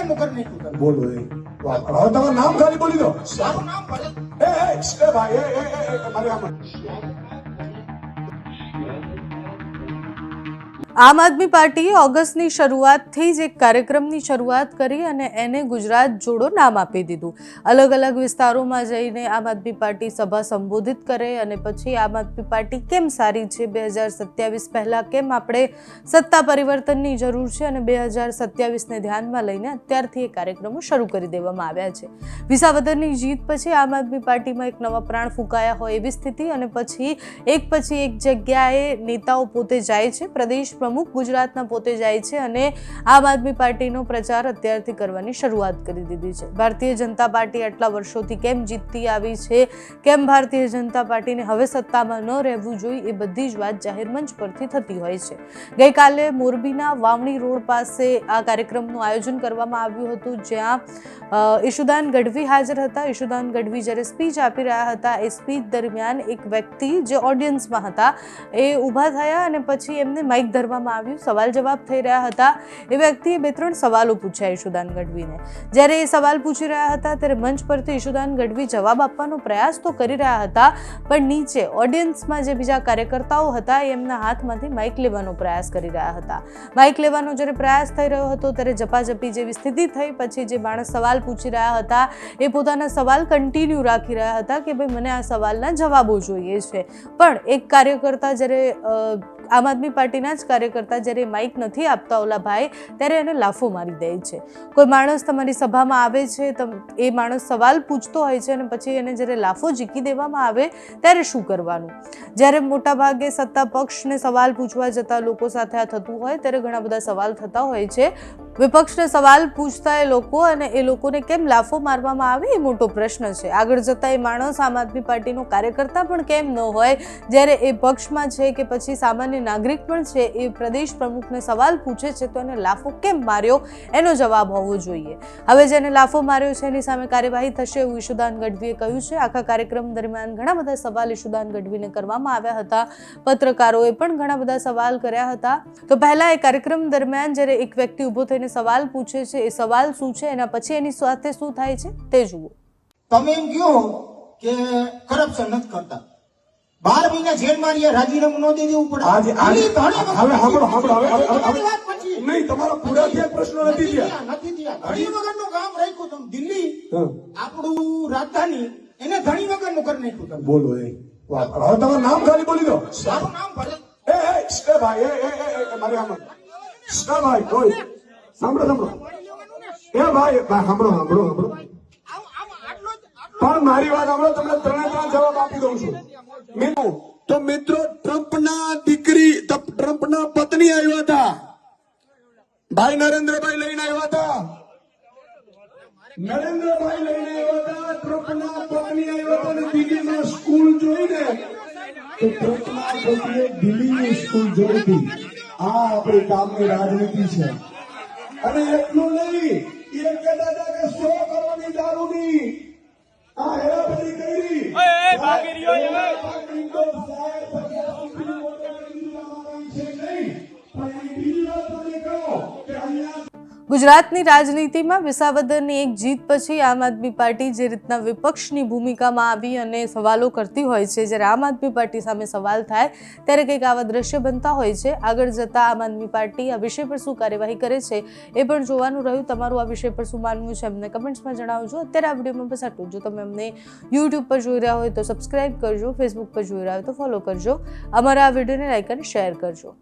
વગરનું કરી નાખ્યું તમે. બોલો એ વાહ. હવે તમારું નામ ખાલી બોલી દો મારું નામ ભલે એ એ એ ભાઈ એ એ એ, એ મારી આમ આમ આદમી પાર્ટીએ ઓગસ્ટની શરૂઆતથી જ એક કાર્યક્રમની શરૂઆત કરી અને એને ગુજરાત જોડો નામ આપી દીધું. અલગ અલગ વિસ્તારોમાં જઈને આમ આદમી પાર્ટી સભા સંબોધિત કરે અને પછી આમ આદમી પાર્ટી કેમ સારી છે? બે હજાર સત્યાવીસ પહેલાં કેમ આપણે સત્તા પરિવર્તનની જરૂર છે અને બે હજાર સત્યાવીસને ધ્યાનમાં લઈને અત્યારથી એ કાર્યક્રમો શરૂ કરી દેવામાં આવ્યા છે. વિસાવદરની જીત પછી આમ આદમી પાર્ટીમાં એક નવા પ્રાણ ફૂંકાયા હોય એવી સ્થિતિ અને પછી એક પછી એક જગ્યાએ નેતાઓ પોતે જાય છે. પ્રદેશ પ્રમુખ ગુજરાતના પોતે જાય છે અને આમ આદમી પાર્ટીનો પ્રચાર અત્યારથી કરવાની શરૂઆત કરી દીધી છે. ભારતીય જનતા પાર્ટી આટલા વર્ષોથી કેમ જીતતી આવી છે? કેમ ભારતીય જનતા પાર્ટીને હવે સત્તામાં ન રહેવું જોઈએ? એ બધી જ વાત જાહેર મંચ પરથી થતી હોય છે. ગઈકાલે મોરબીના વાવણી રોડ પાસે આ કાર્યક્રમનું આયોજન કરવામાં આવ્યું હતું, જ્યાં ઈશુદાન ગઢવી હાજર હતા. ઈશુદાન ગઢવી જ્યારે સ્પીચ આપી રહ્યા હતા, એ સ્પીચ દરમિયાન એક વ્યક્તિ જે ઓડિયન્સમાં હતા, એ ઊભા થયા અને પછી એમને માઇક ધરવામાં આવ્યું. સવાલ જવાબ થઈ રહ્યા હતા. એ વ્યક્તિએ બે ત્રણ સવાલો પૂછ્યા ઈશુદાન ગઢવીને. જ્યારે એ સવાલ પૂછી રહ્યા હતા, ત્યારે મંચ પરથી ઈશુદાન ગઢવી જવાબ આપવાનો પ્રયાસ તો કરી રહ્યા હતા, પણ નીચે ઓડિયન્સમાં જે બીજા કાર્યકર્તાઓ હતા, એ એમના હાથમાંથી માઇક લેવાનો પ્રયાસ કરી રહ્યા હતા. માઇક લેવાનો જ્યારે પ્રયાસ થઈ રહ્યો હતો, ત્યારે ઝપાઝપી જેવી સ્થિતિ થઈ. પછી જે માણસ સવાલ પૂછી રહ્યા હતા, એ પોતાના સવાલ કન્ટિન્યુ રાખી રહ્યા હતા કે, ભાઈ, મને આ સવાલના જવાબો જોઈએ છે. પણ એક કાર્યકર્તા જ્યારે આમ આદમી પાર્ટીના જ કાર્યકર્તા જ્યારે માઇક નથી આપતા ઓલા ભાઈ ત્યારે એને લાફો મારી દે છે. કોઈ માણસ તમારી સભામાં આવે છે એ માણસ સવાલ પૂછતો હોય છે અને પછી એને જ્યારે લાફો જીકી દેવામાં આવે, ત્યારે શું કરવાનું? જ્યારે મોટાભાગે સત્તા પક્ષને સવાલ પૂછવા જતા લોકો સાથે આ થતું હોય, ત્યારે ઘણા બધા સવાલ થતા હોય છે. વિપક્ષને સવાલ પૂછતા એ લોકો અને એ લોકોને કેમ લાફો મારવામાં આવે એ મોટો પ્રશ્ન છે. આગળ જતા એ માણસ આમ આદમી પાર્ટીનો કાર્યકર્તા પણ કેમ ન હોય? જ્યારે એ પક્ષમાં છે કે પછી સામાન્ય નાગરિક પણ છે, એ પ્રદેશ પ્રમુખને સવાલ પૂછે છે તો એને લાફો કેમ માર્યો? એનો જવાબ હોવો જોઈએ. હવે જેને લાફો માર્યો છે એની સામે કાર્યવાહી થશે એવું ઈશુદાન ગઢવીએ કહ્યું છે. આખા કાર્યક્રમ દરમિયાન ઘણા બધા સવાલ ઈશુદાન ગઢવીને કરવામાં આવ્યા હતા. પત્રકારોએ પણ ઘણા બધા સવાલ કર્યા હતા. તો પહેલા એ કાર્યક્રમ દરમિયાન જ્યારે એક વ્યક્તિ ઊભો થઈને સવાલ પૂછે છે એ સવાલ શું છે એના પછી એની સાથે શું થાય છે તે જુઓ. તમે એમ કહો કે કરપ્શન નથી કરતા. બાર મહિના જેલમાં રાજીનામું ન દેવું પડે. આજે હવે હવે હવે હવે. નહીં તમારો પૂરા થયા પ્રશ્નો નથી થયા. નથી થયા. ઘણી વગરનું કામ રાખ્યું તમે. દિલ્હી આપણું રાજધાની એને ઘણી વગરનું કરી નાખ્યું તમે. બોલો એ હવે તમારું નામ ખાલી બોલી દો. મારું નામ ભલે એ એ ભાઈ એ એ એ, એ મારી આમ ભાઈ કોઈ સાંભળો સાંભળો. એ ભાઈ સાંભળો સાંભળો સાંભળો. પણ મારી વાત સાંભળો, તમને ત્રણે ત્રણ જવાબ આપી દઉં છું. મિત્રો, તો મિત્રો, ટ્રમ્પના દીકરી ટ્રમ્પના પત્ની આવ્યા હતા. ભાઈ નરેન્દ્રભાઈ લઈને આવ્યા હતા. નરેન્દ્રભાઈ લઈને આવ્યા હતા, ટ્રમ્પના પત્ની આવ્યા હતા અને દિલ્હીમાં સ્કૂલ જોઈને. તો ટ્રમ્પના પત્નીએ દિલ્હીની સ્કૂલ જોઈ હતી. આ આપણી કામની રાજનીતિ છે. અને એટલું નહીં એ કહેતા હતા કે સો કરોડની દારૂની આ હેરાફેરી કરી. પણ બીજી વાત કહો કે અહીંયા ગુજરાતની રાજનીતિમાં વિસાવદરની એક જીત પછી આમ આદમી પાર્ટી જે રીતના વિપક્ષની ભૂમિકામાં આવી અને સવાલો કરતી હોય છે, જ્યારે આમ આદમી પાર્ટી સામે સવાલ થાય, ત્યારે કંઈક આવા દ્રશ્ય બનતા હોય છે. આગળ જતાં આમ આદમી પાર્ટી આ વિષય પર શું કાર્યવાહી કરે છે, એ પણ જોવાનું રહ્યું. તમારું આ વિષય પર શું માનવું છે, અમને કમેન્ટ્સમાં જણાવજો. અત્યારે આ વિડીયોમાં બસ આટલું જો. તમે અમને યુટ્યુબ પર જોઈ રહ્યા હોય તો સબસ્ક્રાઈબ કરજો ફેસબુક પર જોઈ રહ્યા હોય તો ફોલો કરજો. અમારા આ વિડીયોને લાઈક અને શેર કરજો.